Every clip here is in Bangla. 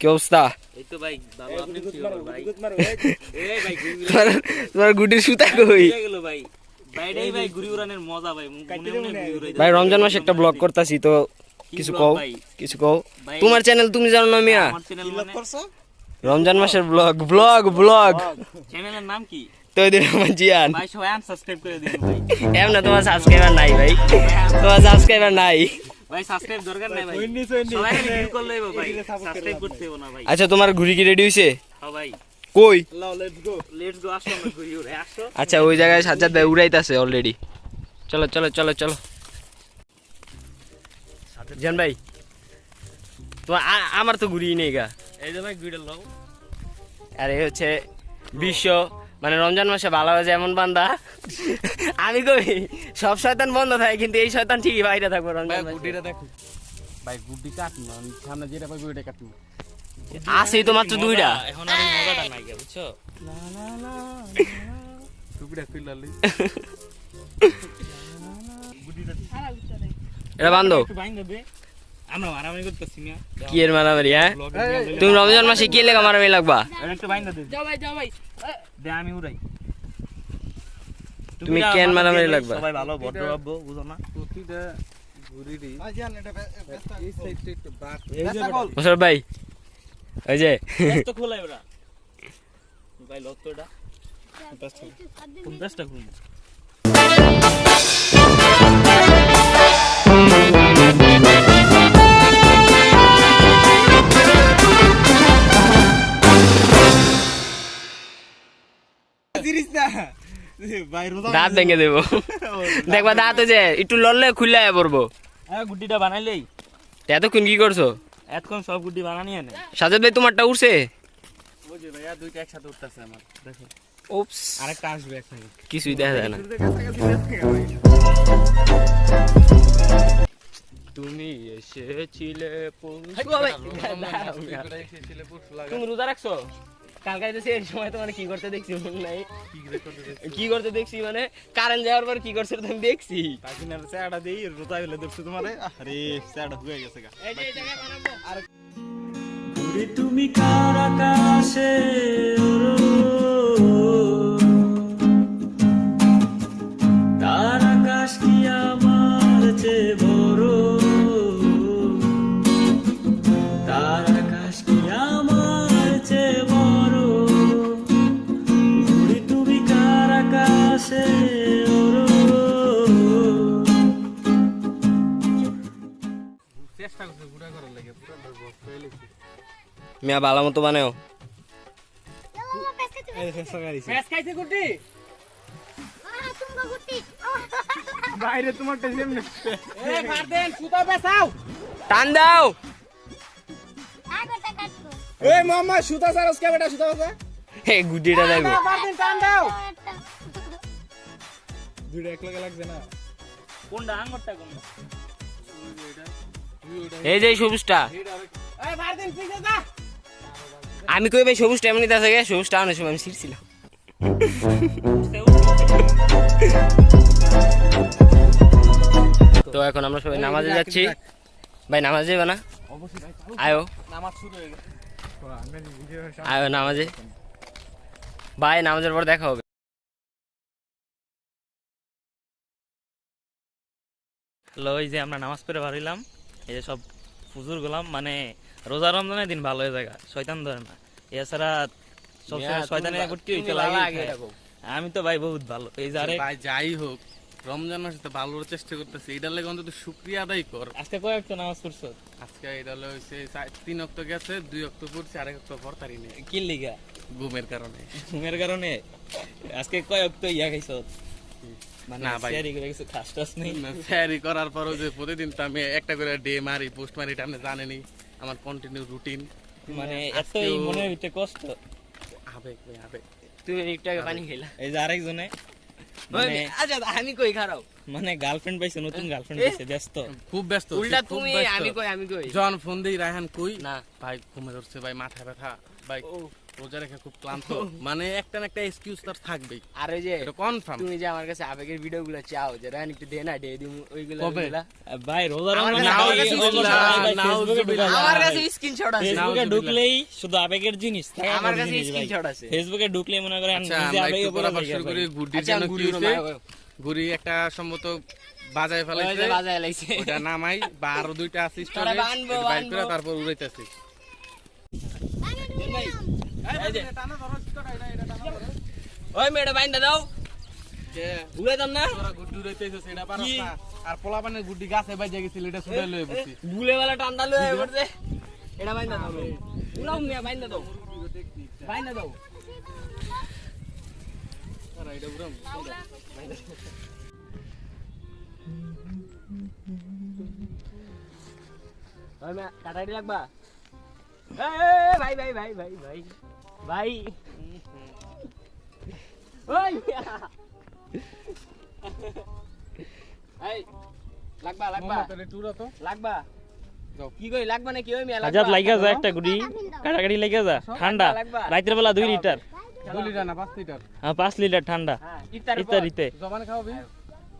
কি তোমার গুটির সুতা কই? ভাই। বাইরেই ভাই ঘুরি উড়ানের মজা ভাই ঘুরি উড়াই ভাই রমজান মাসে একটা ব্লগ করতাছি তো কিছু কও? কিছু কও? তোমার চ্যানেল তুমি জানো না মিয়া? আমার চ্যানেল মানে রমজান মাসের ব্লগ ব্লগ ব্লগ চ্যানেলের নাম কি? তো এদের আমার জিয়ান। ভাই সবাই আনসাবস্ক্রাইব করে দিন ভাই। এম না তোমার সাবস্ক্রাইবার নাই ভাই। তোমার সাবস্ক্রাইবার নাই। ভাই সাবস্ক্রাইব দরকার নাই ভাই। সবাই ভিউ করলে ভাই। সাবস্ক্রাইব করতে হবে না ভাই। আচ্ছা তোমার ঘুড়ি কি রেডি হইছে? হ্যাঁ ভাই। কই? লেটস গো আসো আমরা ঘুরি উড়ে আসো। আচ্ছা ওই জায়গায় সাজ্জাদ ভাই উড়াইতাছে অলরেডি চলো চলো চলো চলো। জান ভাই তো আমার তো ঘুরি নেই গা। এই যে ভাই ঘুরে লও। আর এই হচ্ছে বিশ্ব মানে রমজান মাসে ভালো হয়েছে এমন বান্দা। আমি কই সব শয়তান বন্ধ থাকে কিন্তু এই শয়তান ঠিকই বাইরে থাকব রমজান মাসে। দেখো। ভাই গুড্ডি কাটুন আমি সামনে যেটা পাবো ওইটা তো মাত্র দুইটা। এখন আর মজাটা নাই গে, বুঝছ? আমরা মারামারি করতেছি না কি এর মারামারি হ্যাঁ? তুমি রমজান মাসে কি লেগা মারামারি লাগবা? একটু বাইন দে। যাও ভাই যাও ভাই। দে আমি উড়াই। তুমি কেন মারামারি লাগবা? সবাই ভালো ভদ্র ভাববো বুঝো না। প্রতিটা ভাই ওই যে তো খোলাই ওরা ভাই এটা পঞ্চাশটা খুলবো? দাঁত ভেঙে দেবো। দেখবা দাঁত যে একটু লড়লে খুলে পড়ব। হ্যাঁ গুড্ডিটা বানাইলেই এতক্ষণ কি করছ? এতক্ষণ সব গুড্ডি বানানি এনে। সাজাদ ভাই তোমারটা উঠছে ওই ভাইয়া দুইটা একসাথে উঠতেছে আমার দেখো। ওপস। আরেকটা আসবে একসাথে কিছুই দেখা যায় না। তুমি এসেছিলে তুমি রোজা রাখছো? কালকে তো সেই সময় তোমার কি করতে দেখছি মনে নাই। কি করতে দেখছি? মানে কারেন্ট যাওয়ার পর কি করছে তুমি দেখছি। পাখিনার চেহারা দেই রোজা হইলে দেখছ তোমার আরে চেহারা হয়ে গেছে গা। তুমি কার আকাশে? মিয়া ভালো মতো বানাও। বাইরে এ বেসাও টান দাও। এই মামা সুতা সারস কে বেটা সুতা বাজা হে গুডিটা দেখো। টান দাও। দুইটা এক লাগে লাগবে না। কোনটা? আঙ্গুরটা কোনটা? এই যে এই সবুজটা। এ ফার দেন পিছে যা। আমি কই ভাই সবুজটা এমনি আছে গে? সবুজটা অনেক সময় আমি ছিড়ছিলাম। তো এখন আমরা সবাই নামাজে যাচ্ছি। ভাই নামাজে যাবে না? আয়ো। নামাজ শুরু হয়ে গেছে। আয়ো নামাজে। ভাই নামাজের পর দেখা হবে। এই যে আমরা নামাজ পড়ে বাড়িলাম এই যে সব ফুজুর গোলাম মানে রোজা রমজানের দিন ভালো হয়ে যায় শয়তান ধরে না। এছাড়া সবসময় শয়তানের করতে হইতে লাগে আমি তো ভাই বহুত ভালো এই যে ভাই যাই হোক রমজান মাসে তো ভালোর চেষ্টা করতেছি এটার লাগে অন্তত শুক্রিয়া আদায় কর। আজকে কয়েকটা নামাজ পড়ছো? আজকে এটা হলো হইছে তিন অক্ট গেছে দুই অক্ট পড়ছি আরেক অক্ট পড়তারি নেই। কি লিগা? ঘুমের কারণে। ঘুমের কারণে? আজকে কয়েক তো ইয়া খাইছো? মানে না ভাই। সিয়ারি করে কিছু খাস টাস নেই। ফেয়ারি করার পরও যে প্রতিদিন তো আমি একটা করে ডে মারি পোস্ট মারি এটা আপনি জানেনই আমার কন্টিনিউ রুটিন মানে এতই মনের ভিতরে কষ্ট। আবেগ ভাই আবেগ। তুমি একটু আগে পানি খেলা। এই যে আরেকজনে মানে আচ্ছা আমি কই খারাপ? মানে গার্লফ্রেন্ড পাইছে নতুন গার্লফ্রেন্ড? পাইছে ব্যস্ত। খুব ব্যস্ত উল্টা তুমি আমি কই আমি কই? যখন ফোন দিই রায়হান কই? না। ভাই ঘুমে ধরছে ভাই মাথা ব্যথা। ভাই ও। রোজা রেখে খুব ক্লান্ত। মানে একটা না একটা এক্সকিউজ তার থাকবেই। আর ওই যে কনফার্ম তুমি যে আমার কাছে আবেগের ভিডিও গুলো চাও যে রান একটু দে না দিম ওইগুলো? ভাই রোজা আমার কাছে- স্ক্রিনশট আছে। ফেসবুকে ঢুকলেই শুধু আবেগের জিনিস থাকে আমার কাছে স্ক্রিনশট আছে। ফেসবুকে ঢুকলে মনে করেন নিজে আবেগে পড়ে শুরু করি ভাই। গুডির জন্য কি গুড়ি একটা সম্ভবত বাজায় ফেলাইছে। বাজায় লাইছে। ওটা নামাই বা আরও দুইটা আছে তোরা স্টোরে বানবো, বাইর করে তারপর উড়াইতেছি। ওই মেয়েটা বাইন্দা দাও। উড়াইতাম না? তোরা গুড্ডি উড়াইতেছিস সেটা পারস না। আর পোলাপানের গুড্ডি গাছে বাইজে গেছিল এটা ছুটাই লয়ে বসি। বুলে वाला টান্ডা লয়ে পড়ছে এটা বাইন্দা দাও। উড়াও মিয়া বাইন্দা দাও। বাইন্দা দাও। আর এটা উড়াম। ওই মিয়া কাটাইতে লাগবা? ভাই ভাই ভাই ভাই ভাই ভাই ওই এই লাগবা লাগবা এটা টুরা তো লাগবা কি কই লাগবা নাকি? ওই মিয়া হাজার লাগা যায় একটা গুড়ি। কাটাকাটি লাগা যা ঠান্ডা। লাগবা। রাতের বেলা দুই লিটার। দুই লিটার না পাঁচ লিটার। হ্যাঁ পাঁচ লিটার ঠান্ডা। হ্যাঁ ইফতার ইত্যাদিতে জবানে খাওয়াবি?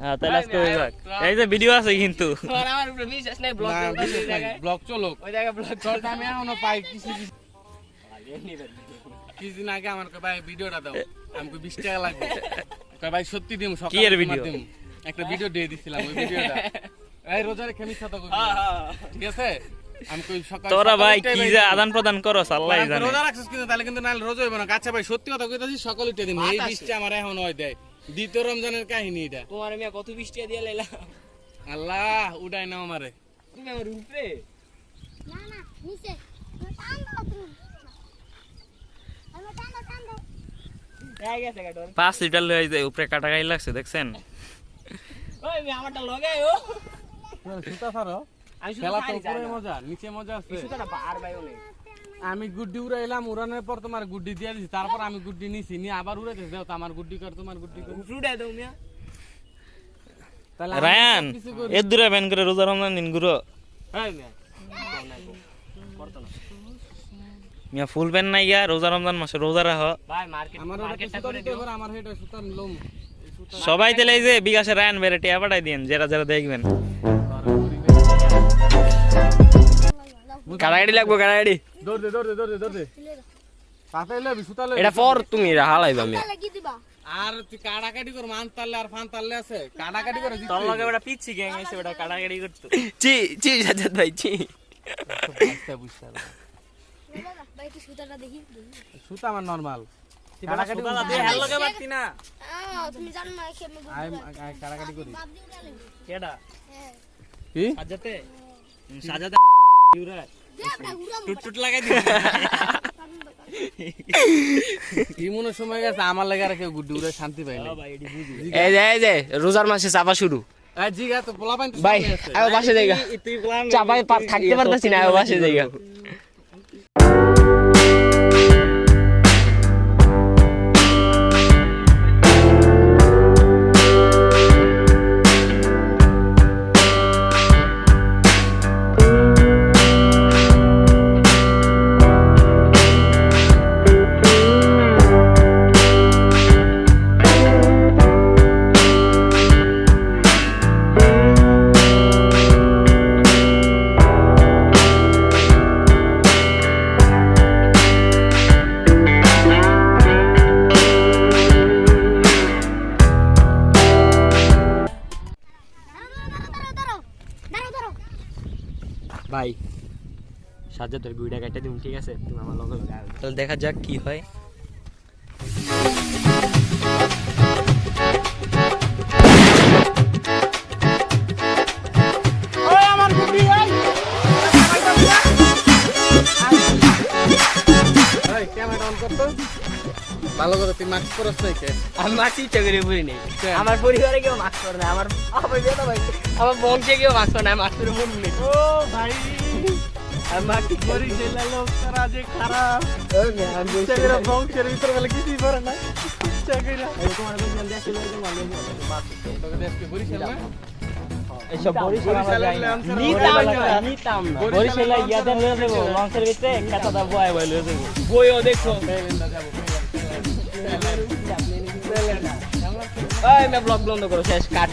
হ্যাঁ তাহলে আজকে হয়ে যাক। এই যে ভিডিও আছে কিন্তু। আমার উপরে বিশ্বাস নাই ব্লগ না ব্লগ চলো ওই জায়গায় ব্লগ চলটা আমি এখনও পাই কিছু কিছু। কিছুদিন আগে আমার ভাই ভিডিওটা দাও। আমি কই 20 টাকা লাগবে। ভাই সত্যি দিমু সকালে কি এর ভিডিও? দিমু। একটা ভিডিও দিয়ে দিছিলাম ওই ভিডিওটা এই রোজারে খেমি সাথে কই ঠিক আছে? আমি তোরা ভাই কি যে আদান প্রদান করো আল্লাহ জানে। রোজা রাখছিস কিন্তু তাহলে কিন্তু নাহলে রোজা হইব না। আচ্ছা ভাই সত্যি কথা কইতাছি সকাল উঠে দিন এই বৃষ্টি আমার এখন হয় দেয়। দ্বিতীয় রমজানের কাহিনী এটা। তোমার মিয়া কত বৃষ্টি দিয়ে লাইলাম আল্লাহ উড়াই নাও আমারে। তুমি আমার উপরে না না নিচে। হয়ে পাঁচ লিটার লয়ে যায় উপরে কাটাকাটি লাগছে দেখছেন? ওই মিয়া আমারটা লগে ও। সুতা আমি শুধু খেলা তো মজা নিচে মজা আছে। সুতাটা বার ভাই অনেক আমি গুড্ডি উড়াইলাম উড়ানোর পর তোমার গুড্ডি দিয়ে দিছি তারপর আমি গুড্ডি নিছি নিয়ে আবার উড়াইতেছি। দাও তো আমার গুড্ডি কর তোমার গুড্ডি কর। দাও মিয়া। রায়ান। এর দূরে ব্যান করে রোজা রমজান দিন গুরো এই মিয়া। ফুল প্যান নাই গা রোজা রমজান মাসে রোজা রাখ। সবাই তেলে এই যে বিকাশে রায়ান বেড়ে টিয়া পাঠাই দিন যারা যারা দেখবেন। কারাগাড়ি লাগবো কারাগাড়ি দৌড় দে দৌড় দে দৌড় দে দৌড় দে। পাতে লবি সুতা লবি এটা পর তুমি হালাইবা লাগি আর তুই কাটাকাটি কর মান তাললে আর ফান তাললে আছে। কাটাকাটি করে তোর লগে বেটা পিচ্ছি গ্যাং এসে বেটা কাটাকাটি করতো। চি চি সাজাদ ভাই চি বুঝতে বুঝতে ভাই একটু সুতাটা দেখি। সুতা আমার নরমাল হেল লগে পারতি না। তুমি জানো কি আমি করি। কেডা? হ্যাঁ কি সাজাতে সাজাতে ইউরা দে আমরা ঘুরাম টুট টুট লাগাই দিবি কি সময় গেছে আমার লাগে আর কেউ গুড্ডি উড়ে শান্তি পাই না এই যে এই যে রোজার মাসে চাপা শুরু ভাই আয় বাসে তুই চাপাই থাকতে পারতাছি না। বাসে যাইগা সাজাদের গুইডা কাটতে দিম ঠিক আছে? তুমি আমার লগে তাহলে দেখা যাক কি হয়। এই ক্যামেরা অন করতো ভালো করে তুই মাস্ক পরছ নাই কে আমি মাছি ইচ্ছা করে পড়ি নেই? আমার পরিবারে কেউ মাস্ক করে না আমার আমার বংশে কেউ মাস্ক করে না মাস্ক করে মন নেই। ও ভাই! আমি মাস্ক জেলা লোক তারা যে খারাপ চাকরিরা বংশের ভিতরে গেলে কিছুই পারে না চাকরিরা তোমার বলছিলাম দেখছিল ওই মানুষ তোকে দেশকে বরিশাল না এইসব বরিশাল ইয়াদের লয়ে যাব লঞ্চের ভিতরে কাঁচাটা বয় বয় লয়ে যাব বইও দেখো এই ব্লগ বন্ধ করো শেষ কাট